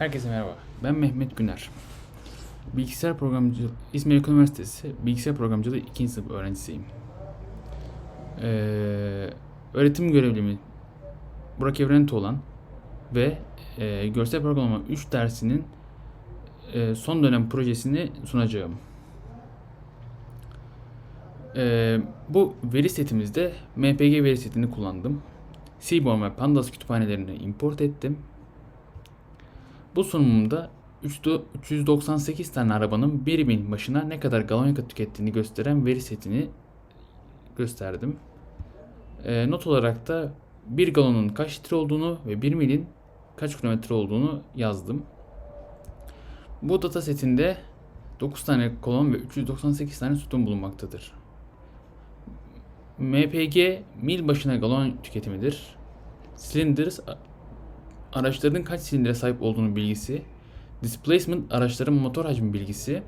Herkese merhaba. Ben Mehmet Güner. Bilgisayar programcı İzmir Üniversitesi Bilgisayar Programcılığı 2. sınıf öğrencisiyim. Ee, öğretim görevlimi Burak Evrenit olan ve e, görsel programlama 3 dersinin e, son dönem projesini sunacağım. Ee, bu veri setimizde MPG veri setini kullandım. Seaborn ve Pandas kütüphanelerini import ettim. Bu sunumumda 398 tane arabanın bir bin başına ne kadar galon yakıt tükettiğini gösteren veri setini gösterdim. Ee, not olarak da bir galonun kaç litre olduğunu ve 1 milin kaç kilometre olduğunu yazdım. Bu data setinde 9 tane kolon ve 398 tane sütun bulunmaktadır. MPG mil başına galon tüketimidir. Cylinders araçların kaç silindire sahip olduğunu bilgisi, displacement araçların motor hacmi bilgisi,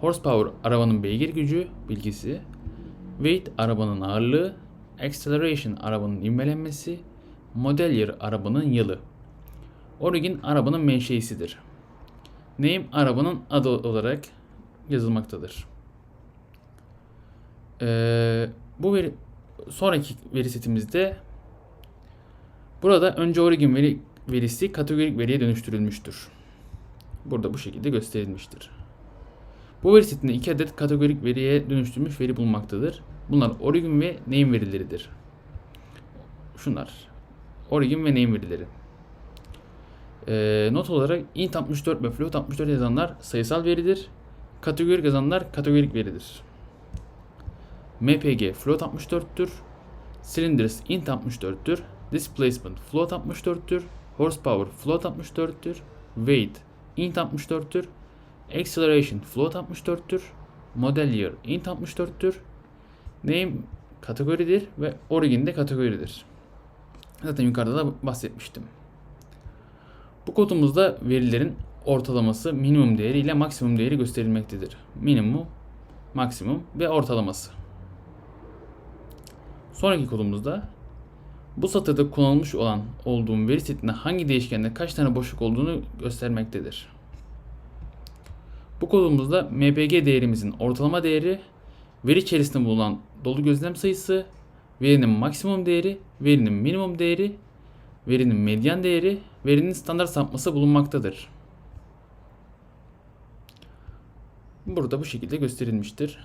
horsepower arabanın beygir gücü bilgisi, weight arabanın ağırlığı, acceleration arabanın ivmelenmesi, model year arabanın yılı. Origin arabanın menşeisidir. Name arabanın adı olarak yazılmaktadır. Ee, bu veri, sonraki veri setimizde burada önce origin veri, verisi kategorik veriye dönüştürülmüştür. Burada bu şekilde gösterilmiştir. Bu veri setinde iki adet kategorik veriye dönüştürülmüş veri bulunmaktadır. Bunlar origin ve name verileridir. Şunlar. Origin ve name verileri. Ee, not olarak int 64 ve float 64 yazanlar sayısal veridir. Kategorik yazanlar kategorik veridir. MPG float 64'tür. Cylinders int 64'tür. Displacement float 64'tür. Horsepower float 64'tür. Weight int 64'tür. Acceleration float 64'tür. Model year int 64'tür. Name kategoridir ve origin de kategoridir. Zaten yukarıda da bahsetmiştim. Bu kodumuzda verilerin ortalaması minimum değeri ile maksimum değeri gösterilmektedir. Minimum, maksimum ve ortalaması. Sonraki kodumuzda bu satırda kullanılmış olan olduğum veri setinde hangi değişkende kaç tane boşluk olduğunu göstermektedir. Bu kodumuzda MPG değerimizin ortalama değeri, veri içerisinde bulunan dolu gözlem sayısı, verinin maksimum değeri, verinin minimum değeri, verinin medyan değeri, verinin standart sapması bulunmaktadır. Burada bu şekilde gösterilmiştir.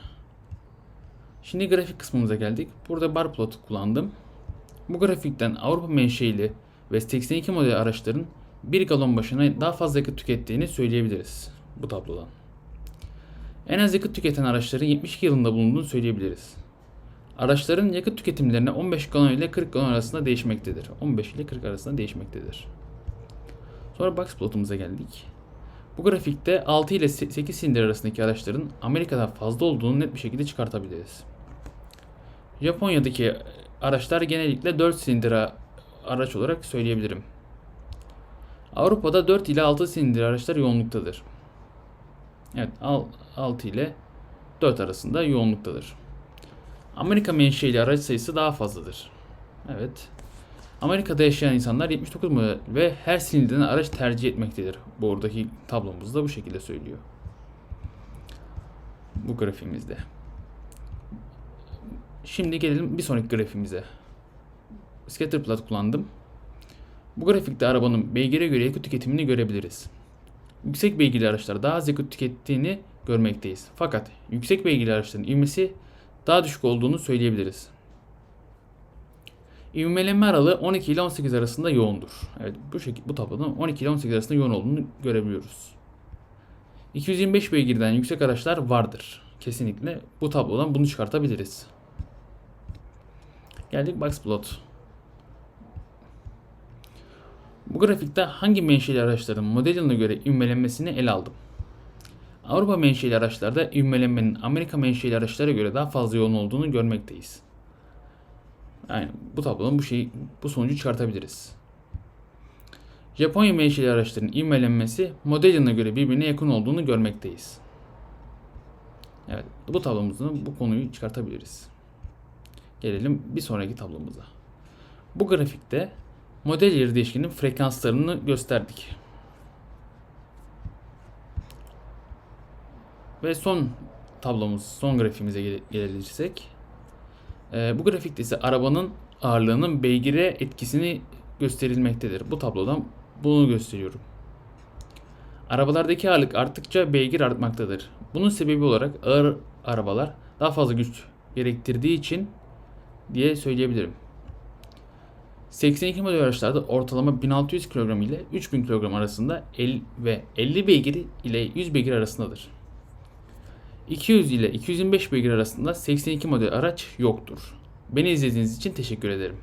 Şimdi grafik kısmımıza geldik. Burada bar plot kullandım. Bu grafikten Avrupa menşeili ve 82 model araçların 1 galon başına daha fazla yakıt tükettiğini söyleyebiliriz bu tablodan. En az yakıt tüketen araçların 72 yılında bulunduğunu söyleyebiliriz. Araçların yakıt tüketimlerine 15 galon ile 40 galon arasında değişmektedir. 15 ile 40 arasında değişmektedir. Sonra box plotumuza geldik. Bu grafikte 6 ile 8 silindir arasındaki araçların Amerika'da fazla olduğunu net bir şekilde çıkartabiliriz. Japonya'daki araçlar genellikle 4 silindir araç olarak söyleyebilirim. Avrupa'da 4 ile 6 silindir araçlar yoğunluktadır. Evet 6 ile 4 arasında yoğunluktadır. Amerika menşeli araç sayısı daha fazladır. Evet. Amerika'da yaşayan insanlar 79 model ve her silindirden araç tercih etmektedir. Bu oradaki tablomuzda bu şekilde söylüyor. Bu grafiğimizde. Şimdi gelelim bir sonraki grafiğimize. Scatterplot kullandım. Bu grafikte arabanın beygire göre yakıt tüketimini görebiliriz. Yüksek beygirli araçlar daha az yakıt tükettiğini görmekteyiz. Fakat yüksek beygirli araçların ivmesi daha düşük olduğunu söyleyebiliriz. İvmelenme aralığı 12 ile 18 arasında yoğundur. Evet bu şekilde bu tablodan 12 ile 18 arasında yoğun olduğunu görebiliyoruz. 225 beygirden yüksek araçlar vardır. Kesinlikle bu tablodan bunu çıkartabiliriz. Geldik Boxplot. Bu grafikte hangi menşeli araçların model yılına göre ivmelenmesini ele aldım. Avrupa menşeli araçlarda ivmelenmenin Amerika menşeli araçlara göre daha fazla yoğun olduğunu görmekteyiz. Yani bu tablodan bu şeyi bu sonucu çıkartabiliriz. Japonya menşeli araçların ivmelenmesi model yılına göre birbirine yakın olduğunu görmekteyiz. Evet, bu tablomuzdan bu konuyu çıkartabiliriz. Gelelim bir sonraki tablomuza. Bu grafikte model yeri değişkenin frekanslarını gösterdik. Ve son tablomuz, son grafiğimize gel gelirsek. E, bu grafikte ise arabanın ağırlığının beygire etkisini gösterilmektedir. Bu tablodan bunu gösteriyorum. Arabalardaki ağırlık arttıkça beygir artmaktadır. Bunun sebebi olarak ağır arabalar daha fazla güç gerektirdiği için diye söyleyebilirim. 82 model araçlarda ortalama 1600 kilogram ile 3000 kilogram arasında el ve 50 beygir ile 100 beygir arasındadır. 200 ile 225 beygir arasında 82 model araç yoktur. Beni izlediğiniz için teşekkür ederim.